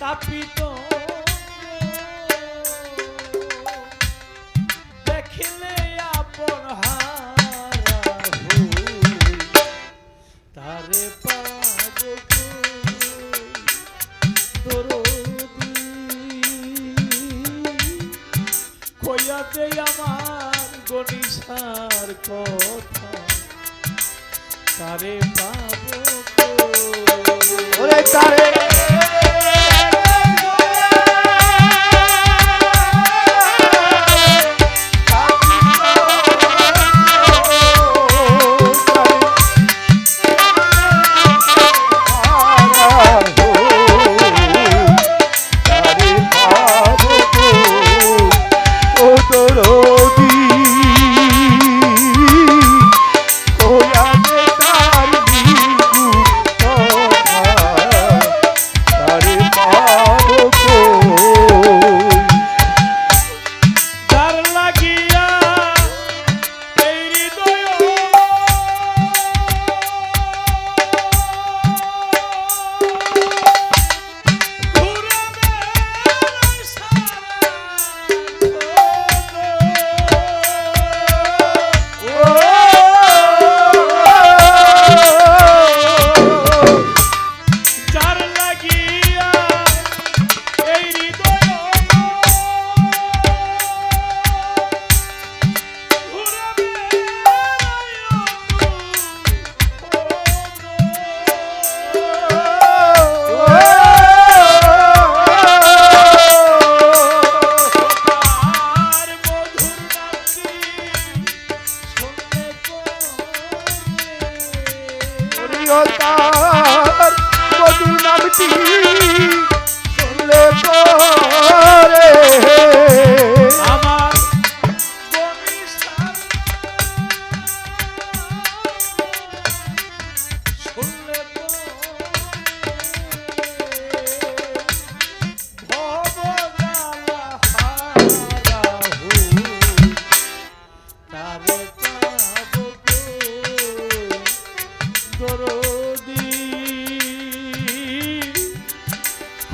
তাপিত দেখিলে আপন তারে পাব কইয়াতে আমার গণিসার কথা। তারে পাব তারে।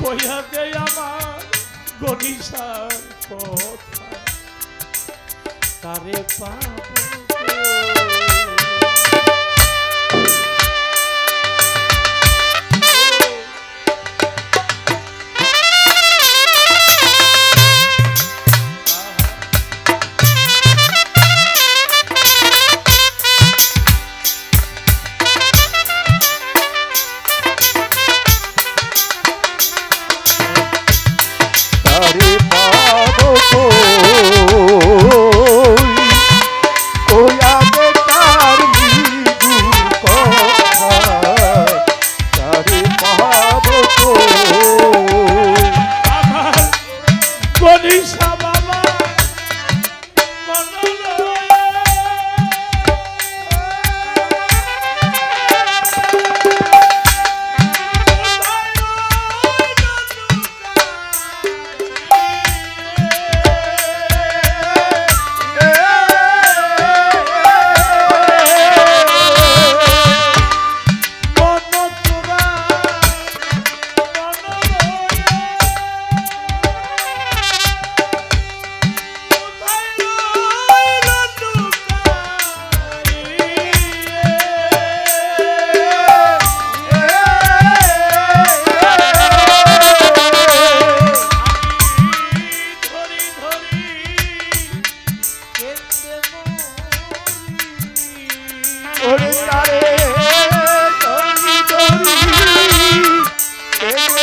কইয়া দে আমার গণিসার কথা তারে পাবো হরে পাদ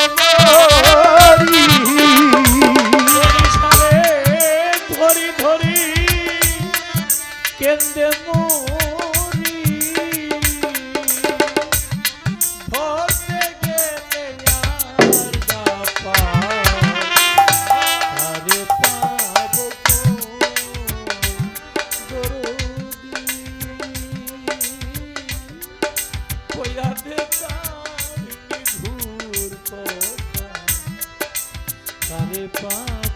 oh. কানে পা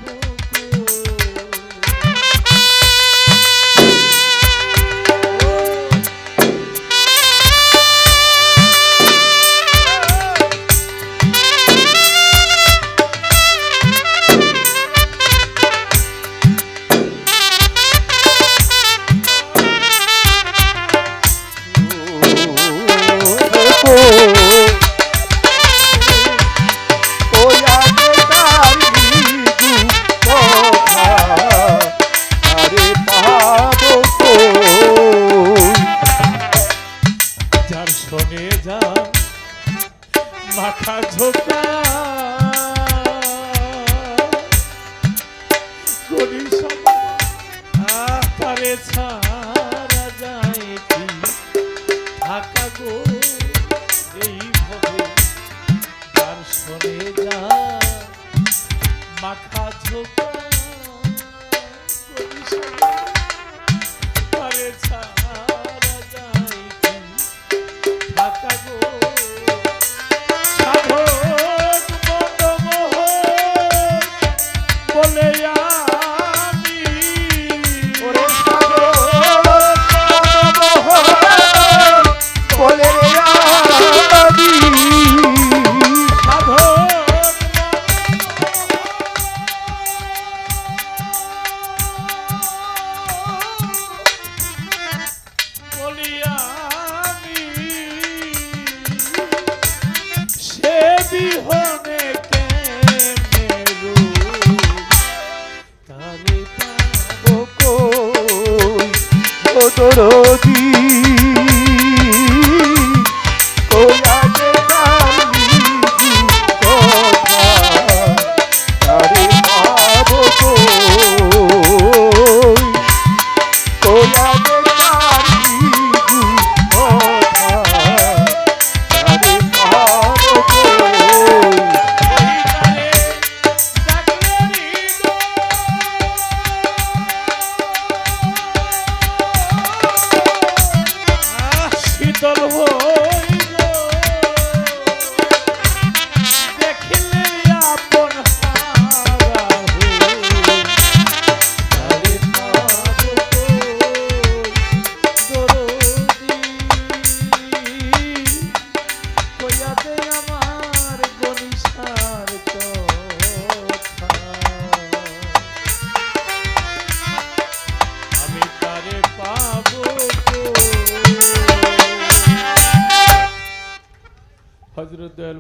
করে যা। মাথা করো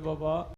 Baba.